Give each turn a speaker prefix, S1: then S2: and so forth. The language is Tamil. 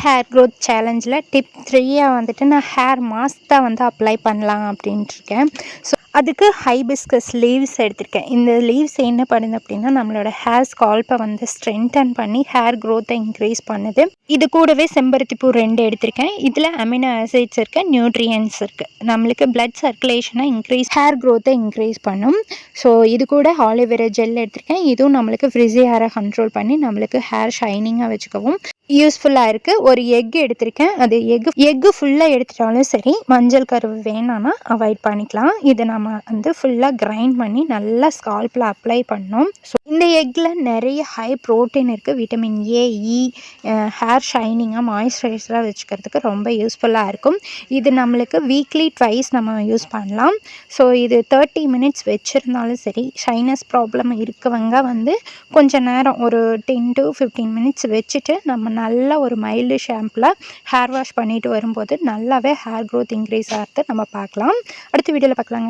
S1: ஹேர் க்ரோத் சேலஞ்சில் டிப் த்ரீயாக வந்துட்டு நான் ஹேர் மாஸ்க் தான் வந்து அப்ளை பண்ணலாம் அப்படின்ட்டு இருக்கேன் ஸோ அதுக்கு ஹைபிஸ்கஸ் லீவ்ஸ் எடுத்திருக்கேன். இந்த லீவ்ஸ் என்ன பண்ணுது அப்படின்னா நம்மளோட ஹேர் ஸ்கால்ப்பை வந்து ஸ்ட்ரென்தன் பண்ணி ஹேர் க்ரோத்தை இன்க்ரீஸ் பண்ணுது. இது கூடவே செம்பருத்தி பூ ரெண்டு எடுத்திருக்கேன். இதில் அமினோ ஆசிட்ஸ் இருக்குது நியூட்ரியன்ஸ் இருக்குது நம்மளுக்கு பிளட் சர்க்குலேஷனை இன்க்ரீஸ் ஹேர் க்ரோத்தை இன்க்ரீஸ் பண்ணும். ஸோ இது கூட ஆலிவேரா ஜெல் எடுத்திருக்கேன். இதுவும் நம்மளுக்கு ஃப்ரிஸி ஹேரை கண்ட்ரோல் பண்ணி நம்மளுக்கு ஹேர் ஷைனிங்காக வச்சுக்கவும் யூஸ்ஃபுல்லாக இருக்குது ஒரு எக் எடுத்திருக்கேன். அது எக் எக்கு ஃபுல்லாக எடுத்துட்டாலும் சரி மஞ்சள் கருவு வேணான்னா அவாய்ட் பண்ணிக்கலாம். இதை நம்ம வந்து ஃபுல்லாக கிரைண்ட் பண்ணி நல்லா ஸ்கால்பில் அப்ளை பண்ணோம். ஸோ இந்த எக்கில் நிறைய ஹை ப்ரோட்டீன் இருக்குது விட்டமின் ஏ இ ஹேர் ஷைனிங்காக மாய்ஸ்சரைசராக வச்சுக்கிறதுக்கு ரொம்ப யூஸ்ஃபுல்லாக இருக்கும். இது நம்மளுக்கு வீக்லி ட்வைஸ் நம்ம யூஸ் பண்ணலாம். ஸோ இது தேர்ட்டி மினிட்ஸ் வச்சுருந்தாலும் சரி ஷைனஸ் ப்ராப்ளம் இருக்கவங்க வந்து கொஞ்சம் நேரம் ஒரு டென் டு ஃபிஃப்டீன் மினிட்ஸ் வச்சுட்டு நம்ம நல்ல ஒரு மைல்டு ஷாம்பில் ஹேர் வாஷ் பண்ணிட்டு வரும்போது நல்லாவே ஹேர் க்ரோத் இன்க்ரீஸ் ஆகிறது நம்ம பார்க்கலாம். அடுத்த வீடியோவில் பார்க்கலாங்க.